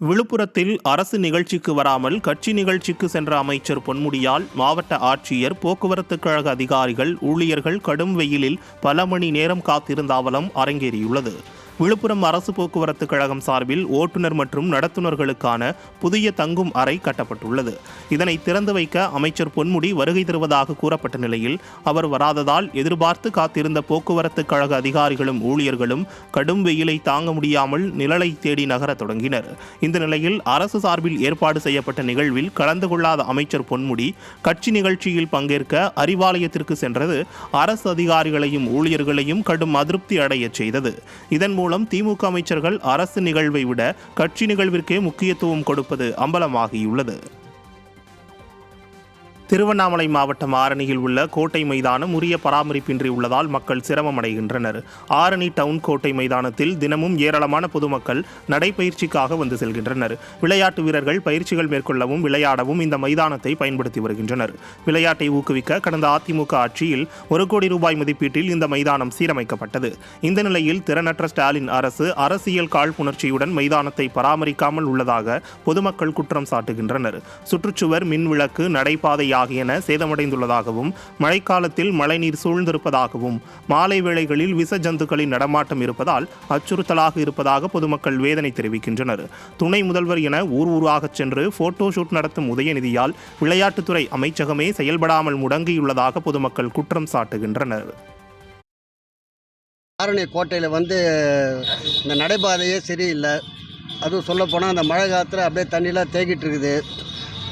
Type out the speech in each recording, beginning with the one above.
விழுப்புரத்தில் அரசு நிகழ்ச்சிக்கு வராமல் கட்சி நிகழ்ச்சிக்கு சென்ற அமைச்சர் பொன்முடியால் மாவட்ட ஆட்சியர் போக்குவரத்து கழக அதிகாரிகள் ஊழியர்கள் கடும் வெயிலில் பல மணி நேரம் காத்திருந்த அவலம் அரங்கேறியுள்ளது. விழுப்புரம் அரசு போக்குவரத்து கழகம் சார்பில் ஓட்டுநர் மற்றும் நடத்துனர்களுக்கான புதிய தங்கும் அறை கட்டப்பட்டுள்ளது. இதனை திறந்து வைக்க அமைச்சர் பொன்முடி வருகை தருவதாக கூறப்பட்ட நிலையில் அவர் வராததால் எதிர்பார்த்து காத்திருந்த போக்குவரத்து கழக அதிகாரிகளும் ஊழியர்களும் கடும் வெயிலை தாங்க முடியாமல் நிழலை தேடி நகரத் தொடங்கினர். இந்த நிலையில் அரசு சார்பில் ஏற்பாடு செய்யப்பட்ட நிகழ்வில் கலந்து கொள்ளாத அமைச்சர் பொன்முடி கட்சி நிகழ்ச்சியில் பங்கேற்க அறிவாலயத்திற்கு சென்றது அரசு அதிகாரிகளையும் ஊழியர்களையும் கடும் அதிருப்தி அடையச் செய்தது. இதன் மூலம் திமுக அமைச்சர்கள் அரசு நிகழ்வை விட கட்சி நிகழ்விற்கே முக்கியத்துவம் கொடுப்பது அம்பலமாகியுள்ளது. திருவண்ணாமலை மாவட்டம் ஆரணியில் உள்ள கோட்டை மைதானம் உரிய பராமரிப்பின்றி உள்ளதால் மக்கள் சிரமம் அடைகின்றனர் ஆரணி டவுன் கோட்டை மைதானத்தில் தினமும் ஏராளமான பொதுமக்கள் நடைபயிற்சிக்காக வந்து செல்கின்றனர். விளையாட்டு வீரர்கள் பயிற்சிகள் மேற்கொள்ளவும் விளையாடவும் இந்த மைதானத்தை பயன்படுத்தி வருகின்றனர். விளையாட்டை ஊக்குவிக்க கடந்த அதிமுக ஆட்சியில் ஒரு கோடி ரூபாய் மதிப்பீட்டில் இந்த மைதானம் சீரமைக்கப்பட்டது. இந்த நிலையில் திறனற்ற ஸ்டாலின் அரசு அரசியல் காழ்ப்புணர்ச்சியுடன் மைதானத்தை பராமரிக்காமல் உள்ளதாக பொதுமக்கள் குற்றம் சாட்டுகின்றனர். சுற்றுச்சுவர் மின்விளக்கு நடைபாதை ஆகியன சேதமடைந்துள்ளதாகவும் மழைக்காலத்தில் மழைநீர் சூழ்ந்திருப்பதாகவும் மாலை வேளைகளில் விச ஜந்துக்களின் நடமாட்டம் இருப்பதால் அச்சுறுத்தலாக இருப்பதாக பொதுமக்கள் வேதனை தெரிவிக்கின்றனர். துணை முதல்வர் என ஊர் ஊராக சென்று போட்டோ ஷூட் நடத்தும் உதயநிதியால் விளையாட்டுத்துறை அமைச்சகமே செயல்படாமல் முடங்கியுள்ளதாக பொதுமக்கள் குற்றம் சாட்டுகின்றனர். ஆரணி கோட்டையில் வந்து இந்த நடைபாதையே சரியில்லை. அதுவும் சொல்லப்போனால் அந்த மழை காலத்தில் அப்படியே தண்ணியெலாம் தேக்கிட்டு இருக்குது.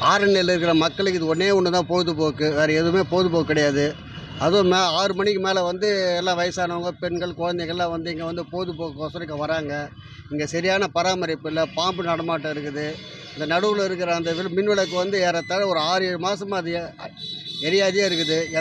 ஆரணியில் இருக்கிற மக்களுக்கு இது ஒன்றே ஒன்று தான் பொழுதுபோக்கு. வேறு எதுவுமே பொழுதுபோக்கு கிடையாது. அதுவும் மே ஆறு மணிக்கு மேலே வந்து எல்லாம் வயசானவங்க பெண்கள் குழந்தைங்கள்லாம் வந்து இங்கே வந்து பொழுதுபோக்குக்கோசரம் இங்கே வராங்க. இங்கே சரியான பராமரிப்பு இல்லை பாம்பு நடமாட்டம் இருக்குது. இந்த நடுவில் இருக்கிற அந்த வில்- மின் விளக்கு வந்து ஏறத்தாழ ஒரு ஆறு ஏழு மாதமாக அது எரியாதே இருக்குது.